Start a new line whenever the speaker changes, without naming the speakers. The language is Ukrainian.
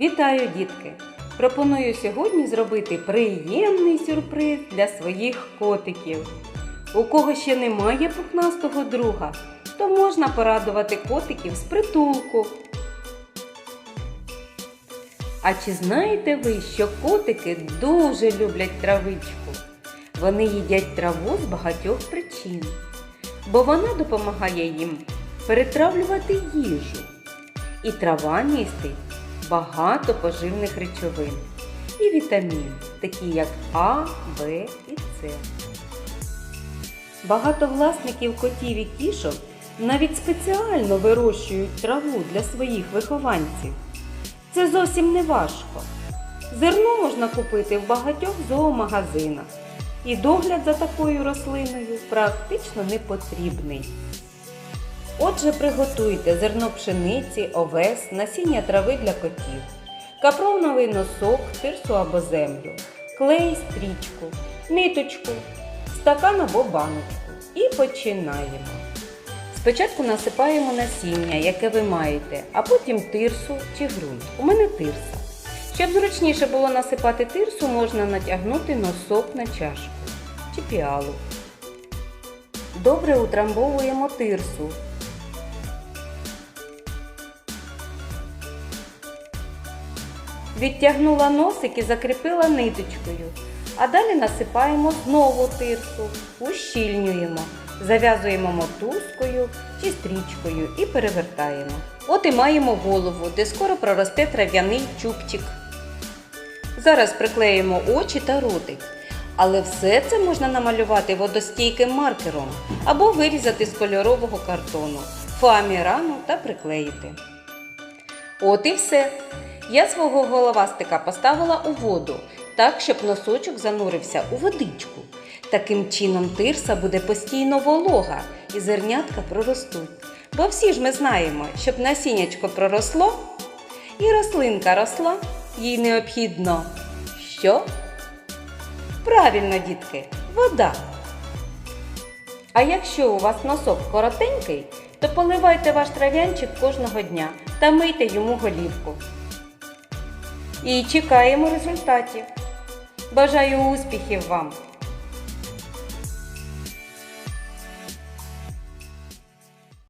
Вітаю, дітки! Пропоную сьогодні зробити приємний сюрприз для своїх котиків. У кого ще немає пухнастого друга, то можна порадувати котиків з притулку. А чи знаєте ви, що котики дуже люблять травичку? Вони їдять траву з багатьох причин, бо вона допомагає їм перетравлювати їжу. І трава містить багато поживних речовин і вітамін, такі як А, В і С. Багато власників котів і кішок навіть спеціально вирощують траву для своїх вихованців. Це зовсім не важко. Зерно можна купити в багатьох зоомагазинах, і догляд за такою рослиною практично не потрібний. Отже, приготуйте зерно пшениці, овес, насіння трави для котів, капроновий носок, тирсу або землю, клей, стрічку, ниточку, стакан або баночку. І починаємо. Спочатку насипаємо насіння, яке ви маєте, а потім тирсу чи ґрунт. У мене тирса. Щоб зручніше було насипати тирсу, можна натягнути носок на чашку чи піалу. Добре утрамбовуємо тирсу. Відтягнула носик і закріпила ниточкою. А далі насипаємо знову тирсу, ущільнюємо, зав'язуємо мотузкою чи стрічкою і перевертаємо. От і маємо голову, де скоро проросте трав'яний чубчик. Зараз приклеїмо очі та ротик. Але все це можна намалювати водостійким маркером або вирізати з кольорового картону, фоамірану та приклеїти. От і все. Я свого головастика поставила у воду, так, щоб носочок занурився у водичку. Таким чином тирса буде постійно волога і зернятка проростуть. Бо всі ж ми знаємо, щоб насіннячко проросло і рослинка росла, їй необхідно що? Правильно, дітки, вода. А якщо у вас носок коротенький, то поливайте ваш трав'янчик кожного дня та мийте йому голівку. І чекаємо результатів. Бажаю успіхів вам!